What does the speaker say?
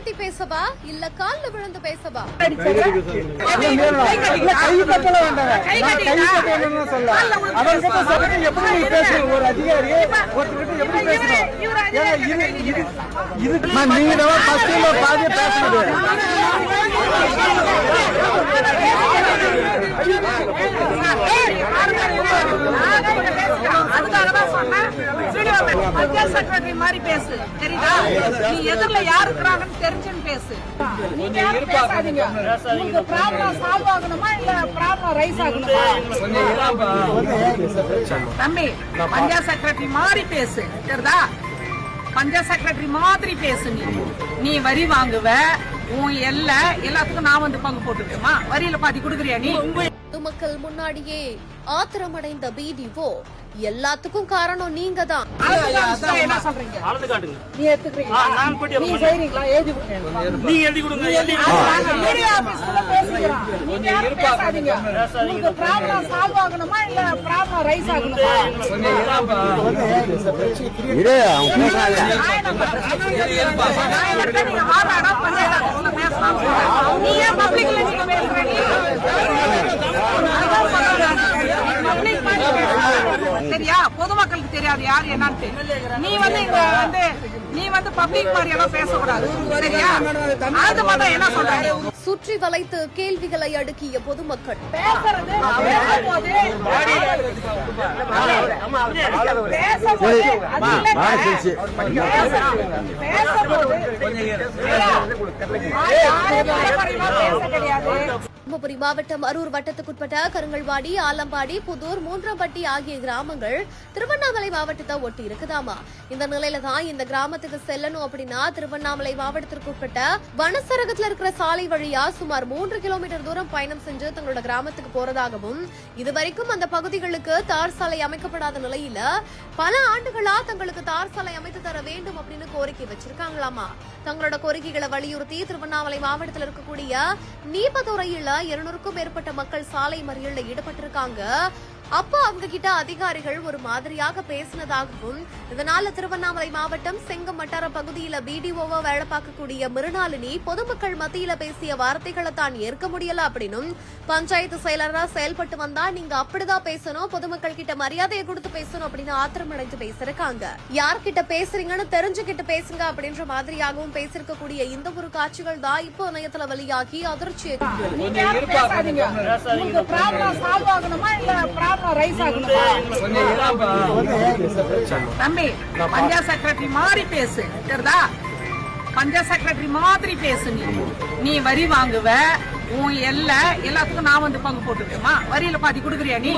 கட்டி பேசவா? இல்ல கால்ல விழுந்து பேசவா? இல்ல, கை கட்டல பஞ்சாயத்து செக்ரட்டரி மாதிரி பேசு தெரியுதா? நீ எதிரில யாரு இருக்கிறாங்கன்னு தெரிஞ்சுன்னு பேசு. நீங்க யாரும் பேசாதீங்க. உங்களுக்கு ப்ராப்ளம் சால்வ் ஆகணுமா இல்ல ப்ராப்ளம் ரைஸ் ஆகணுமா? தம்பி பஞ்சாயத்து செக்ரட்டரி மாதிரி பேசு தெரியுதா? பஞ்சாயத்து செக்ரட்டரி மாதிரி பேசு நீ. நீ வரி வாங்குவ உன் எல்லை எல்லாத்துக்கும் நான் வந்து பங்கு போட்டுக்கணுமா வரியில பாதி கொடுக்குறியா நீ? பொதுமக்கள் முன்னாடியே ஆத்திரமடைந்த பிடிஓ எல்லாத்துக்கும் காரணம் நீங்க தான் அதுக்கு என்ன சொல்றீங்க அளந்து காட்டுங்க நீ எடுத்துக்கிறீங்களா ஆ, நான் போட்டு நீ செய்றீங்களா எழுதி கொடுங்க நீங்க எழுதி கொடுங்க எழுதி நாங்க மீடியா ஆபீஸ்ல பேசிக்கிறோம் நீங்க யாரும் பேசாதீங்க உங்களுக்கு ப்ராப்ளம் சால்வ் ஆகணுமா இல்ல ப்ராப்ளம் ரைஸ் ஆகணுமா நான் என்ன பண்றது? நான் என்ன நீங்க வாதாடா பஞ்சாயத்து பேசலாம் நீ ஏன் பப்ளிக்ல நீங்க பேசுற நீ அதான் சொல்றேன். public மாதிரி பேசுற. சரியா? பொதுமக்களுக்கு தெரியாது யார் என்னன்னு நீ வந்து இங்க வந்து நீ வந்து பப்ளிக் மாதிரி எல்லாம் பேசக்கூடாது. சரியா? அது மட்டும் என்ன சொல்றாங்க? சுற்றி வளைத்து கேள்விகளை அடுக்கிய பொதுமக்கள். பேசுறது தருமபுரி மாவட்டம் அரூர் வட்டத்துக்குட்பட்ட கருங்கல்வாடி ஆலம்பாடி புதூர் மூன்றாம்பட்டி ஆகிய கிராமங்கள் திருவண்ணாமலை மாவட்டத்தை ஒட்டி இருக்குதாமா இந்த நிலையில தான் இந்த கிராமத்துக்கு செல்லணும் அப்படின்னா திருவண்ணாமலை மாவட்டத்திற்குட்பட்ட வனசரகத்தில் வனசரகத்துல இருக்கிற சாலை வழியா சுமார் மூன்று கிலோமீட்டர் தூரம் பயணம் செஞ்சு தங்களோட கிராமத்துக்கு போறதாகவும் இதுவரைக்கும் அந்த பகுதிகளுக்கு தார் சாலை அமைக்கப்படாத நிலையில பல ஆண்டுகளா தங்களுக்கு தார் சாலை அமைத்து தர வேண்டும் அப்படின்னு கோரிக்கை வச்சிருக்காங்களாமா? தங்களோட கோரிக்கைகளை வலியுறுத்தி திருவண்ணாமலை மாவட்டத்தில் இருக்கக்கூடிய நீபதுறையில இருநூறுக்கும் மேற்பட்ட மக்கள் சாலை மறியலில் ஈடுபட்டிருக்காங்க. அப்போ அவங்க கிட்ட அதிகாரிகள் ஒரு மாதிரியாக பேசினதாகவும் இதனால திருவண்ணாமலை மாவட்டம் செங்கம் வட்டார பகுதியில பிடிஓவா வேலை பார்க்கக்கூடிய மிருணாளினி பொதுமக்கள் மத்தியில பேசிய வார்த்தைகளை தான் ஏற்க முடியல அப்படின்னும் பஞ்சாயத்து செயலரா செயல்பட்டு வந்தா நீங்க அப்படிதான் பேசணும் பொதுமக்கள் கிட்ட மரியாதையை கொடுத்து பேசணும் அப்படின்னு ஆத்திரமடைந்து பேசிருக்காங்க யார்கிட்ட பேசுறீங்கன்னு தெரிஞ்சுக்கிட்டு பேசுங்க அப்படின்ற மாதிரியாகவும் பேசிருக்கக்கூடிய இந்த ஒரு காட்சிகள் தான் இப்போ இணையத்துல வெளியாகி அதிர்ச்சியை ரைஸ் தம்பி பஞ்சாப் செக்ரட்டரி மாதிரி பேசு தெரியுதா பஞ்சாப் செக்ரட்டரி மாதிரி பேசு நீ. நீ வரி வாங்குவ உன் எல்லை எல்லாத்துக்கும் நான் வந்து பங்கு போட்டுக்கேமா வரியில பாதி கொடுக்குறியா நீ?